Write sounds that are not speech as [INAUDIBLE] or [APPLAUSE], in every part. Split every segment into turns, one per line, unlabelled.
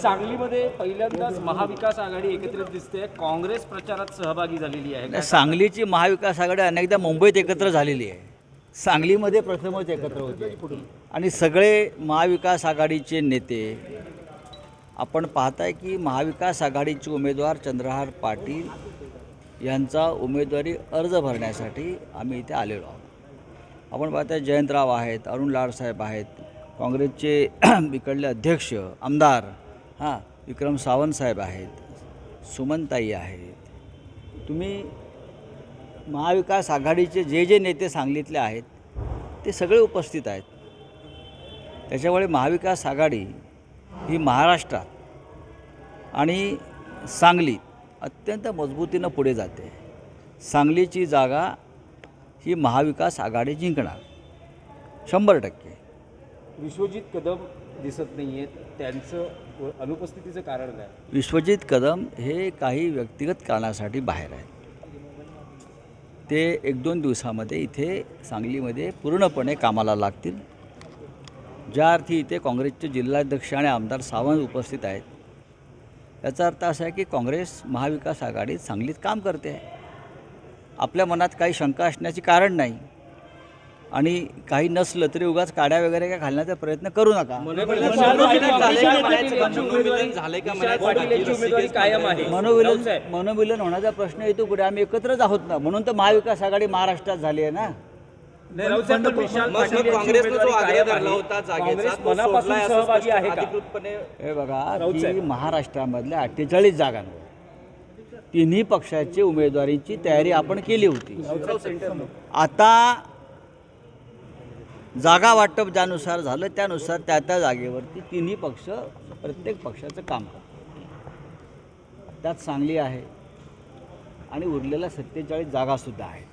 सांगलीमध्ये पहिल्यांदाच महाविकास आघाडी एकत्रित दिसते. काँग्रेस प्रचारात सहभागी झालेली आहे.
सांगलीची महाविकास आघाडी अनेकदा मुंबईत एकत्र झालेली आहे. सांगलीमध्ये प्रथमच एकत्र होते. आणि सगळे महाविकास आघाडीचे नेते आपण पाहताय की महाविकास आघाडीचे उमेदवार चंद्रहार पाटील यांचा उमेदवारी अर्ज भरण्यासाठी आम्ही इथे आलेलो आहोत. आपण पाहताय जयंतराव आहेत अरुण लाडसाहेब आहेत. काँग्रेसचे [CLEARS THROAT] इकडले अध्यक्ष आमदार हां विक्रम सावंत साहेब आहेत सुमनताई आहेत. तुम्ही महाविकास आघाडीचे जे जे नेते सांगलीतले आहेत ते सगळे उपस्थित आहेत. त्याच्यामुळे महाविकास आघाडी ही महाराष्ट्रात आणि सांगलीत अत्यंत मजबूतीनं पुढे जाते. सांगलीची जागा ही महाविकास आघाडी जिंकणार. शंभर टक्के.
विश्वजित कदम दिसत नाही आहेत त्यांचं अनुपस्थितीचं कारण काय?
विश्वजित कदम हे काही व्यक्तिगत कारणासाठी बाहेर आहेत. ते एक दोन दिवसामध्ये इथे सांगलीमध्ये पूर्णपणे कामाला लागतील. ज्या अर्थी इथे काँग्रेसचे जिल्हाध्यक्ष आणि आमदार सावंत उपस्थित आहेत. याचा अर्थ असा आहे की काँग्रेस महाविकास आघाडीत सांगलीत काम करते आहे. आपल्या मनात काही शंका असण्याचे कारण नाही. आणि काही नसलं तरी उगाच काड्या वगैरे काय घालण्याचा प्रयत्न करू नका.
उमेदवारी कायम आहे.
मनोविलन मनोविलन होण्याचा प्रश्न येतो पुढे. आम्ही एकत्रच आहोत ना. म्हणून तर महाविकास आघाडी महाराष्ट्रात झाली आहे ना. हे बघा की. महाराष्ट्रामधल्या अठ्ठेचाळीस जागांवर. तिन्ही पक्षाची उमेदवारीची तयारी आपण केली होती. आता जागा वाटप ज्यानुसार झालं त्यानुसार त्या त्या जागेवरती तिन्ही पक्ष प्रत्येक पक्षाचं काम करतात. त्यात सांगली आहे आणि उरलेल्या सत्तेचाळीस जागासुद्धा आहेत.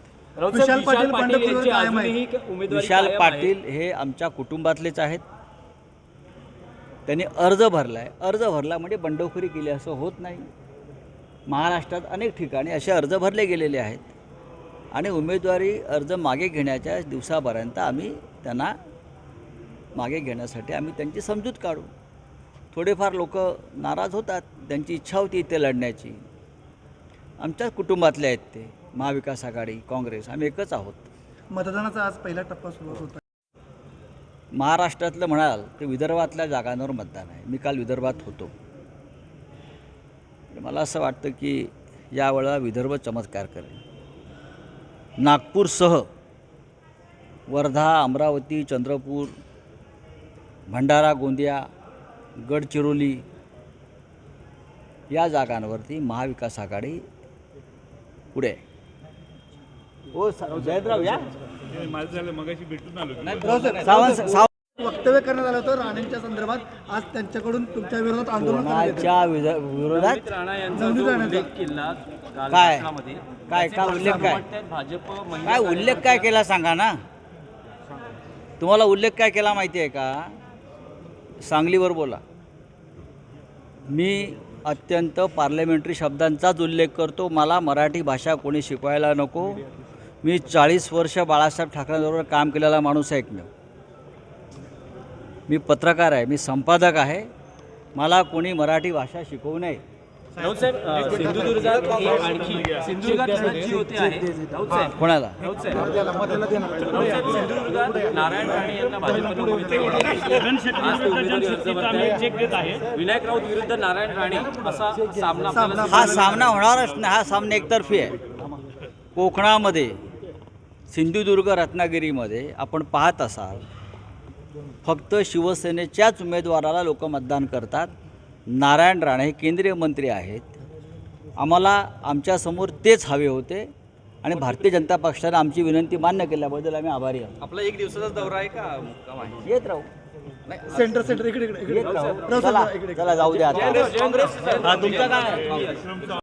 विशाल पाटील
विशाल. पाटील हे आमच्या कुटुंबातलेच आहेत. त्यांनी अर्ज भरला आहे अर्ज भरला म्हणजे बंडखोरी केली असं होत नाही. महाराष्ट्रात अनेक ठिकाणी असे अर्ज भरले गेलेले आहेत. आणि उमेदवारी अर्ज मागे घेण्याच्या दिवसापर्यंत आम्ही त्यांना मागे घेण्यासाठी आम्ही त्यांची समजूत काढू. थोडेफार लोक नाराज होतात त्यांची इच्छा होती इथे लढण्याची. आमच्याच कुटुंबातले आहेत ते महाविकास आघाडी काँग्रेस आम्ही एकच आहोत.
मतदानाचा आज पहिला टप्पा सुरू होता
महाराष्ट्रातलं म्हणाल ते विदर्भातल्या जागांवर मतदान आहे. मी काल विदर्भात होतो. मला असं वाटतं की यावेळेला विदर्भ चमत्कार करेल. नागपूरसह वर्धा अमरावती चंद्रपूर भंडारा गोंदिया गडचिरोली या जागांवरती महाविकास आघाडी पुढे आहे. हो सा- जयंतराव या?
वक्तव्य करण्यात आलं होतं राणेंच्या संदर्भात. आज त्यांच्याकडून तुमच्या विरोधात आंदोलन
विरोधात?
राणा यांचा
नवनीत
जो
राणाचा.
उल्लेख केला काल
काय? काय- काय उल्लेख काय?
भाजप
काय उल्लेख काय केला सांगा ना. तुम्हाला उल्लेख काय केला माहिती आहे का? सांगलीवर बोला. मी अत्यंत पार्लमेंटरी शब्दांचाच उल्लेख करतो. मला मराठी भाषा कोणी शिकवायला नको. मी चाळीस वर्ष बाळासाहेब ठाकरेंबरोबर काम केलेला माणूस आहे एकमेव मी पत्रकार आहे. मी संपादक आहे. मला कोणी मराठी भाषा शिकवू नये.
राऊत साहेब सिंधुदुर्गात आणखी सिंधुदुर्गात जी होते आहे. राऊत साहेब.
कोणाला?
राऊत साहेब. राऊत साहेब, सिंधुदुर्गात नारायण राणे यांना भाजपने उमेदवारी. विनायक राऊत विरुद्ध नारायण राणे असा सामना आपल्याला
हा सामना होणारच नाही. हा सामना एकतर्फी आहे. कोकणामध्ये सिंधुदुर्ग रत्नागिरीमध्ये आपण पाहत असाल फक्त शिवसेनेच्याच उमेदवाराला लोक मतदान करतात. नारायण राणे हे केंद्रीय मंत्री आहेत. आम्हाला आमच्यासमोर तेच हवे होते आणि भारतीय जनता पक्षाने आमची विनंती मान्य केल्याबद्दल आम्ही आभारी आहोत.
आपला एक दिवसाचा दौरा आहे का? मुक्काम आहे.
येत राहू.
सेंटर सेंटर इकडे इकडे
येत राहू. चला
साहेब, इकडे.
चला जाऊ द्या आता.
काँग्रेस-
हा, तुमचं काय